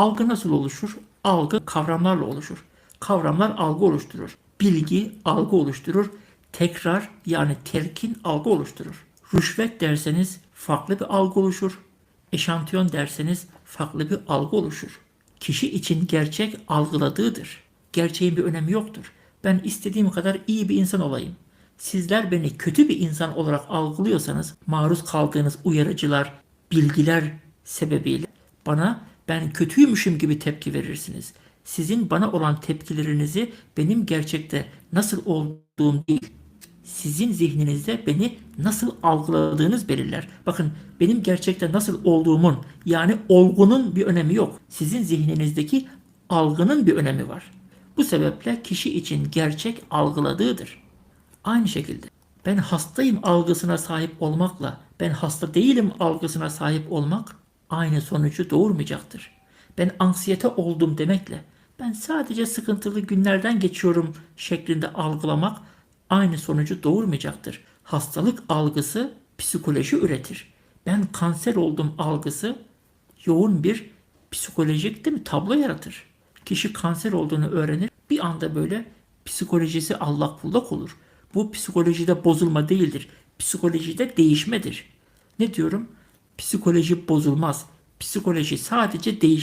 Algı nasıl oluşur? Algı kavramlarla oluşur. Kavramlar algı oluşturur. Bilgi algı oluşturur. Tekrar yani telkin algı oluşturur. Rüşvet derseniz farklı bir algı oluşur. Eşantiyon derseniz farklı bir algı oluşur. Kişi için gerçek algıladığıdır. Gerçeğin bir önemi yoktur. Ben istediğim kadar iyi bir insan olayım. Sizler beni kötü bir insan olarak algılıyorsanız maruz kaldığınız uyarıcılar, bilgiler sebebiyle bana ben kötüymüşüm gibi tepki verirsiniz. Sizin bana olan tepkilerinizi benim gerçekte nasıl olduğum değil, sizin zihninizde beni nasıl algıladığınız belirler. Bakın benim gerçekte nasıl olduğumun yani olgunun bir önemi yok. Sizin zihninizdeki algının bir önemi var. Bu sebeple kişi için gerçek algıladığıdır. Aynı şekilde ben hastayım algısına sahip olmakla ben hasta değilim algısına sahip olmak aynı sonucu doğurmayacaktır. Ben anksiyete oldum demekle ben sadece sıkıntılı günlerden geçiyorum şeklinde algılamak aynı sonucu doğurmayacaktır. Hastalık algısı psikoloji üretir. Ben kanser oldum algısı yoğun bir psikolojik değil mi tablo yaratır. Kişi kanser olduğunu öğrenir. Bir anda böyle psikolojisi allak bullak olur. Bu psikolojide bozulma değildir. Psikolojide değişmedir. Ne diyorum? Psikoloji bozulmaz. Psikoloji sadece değişir.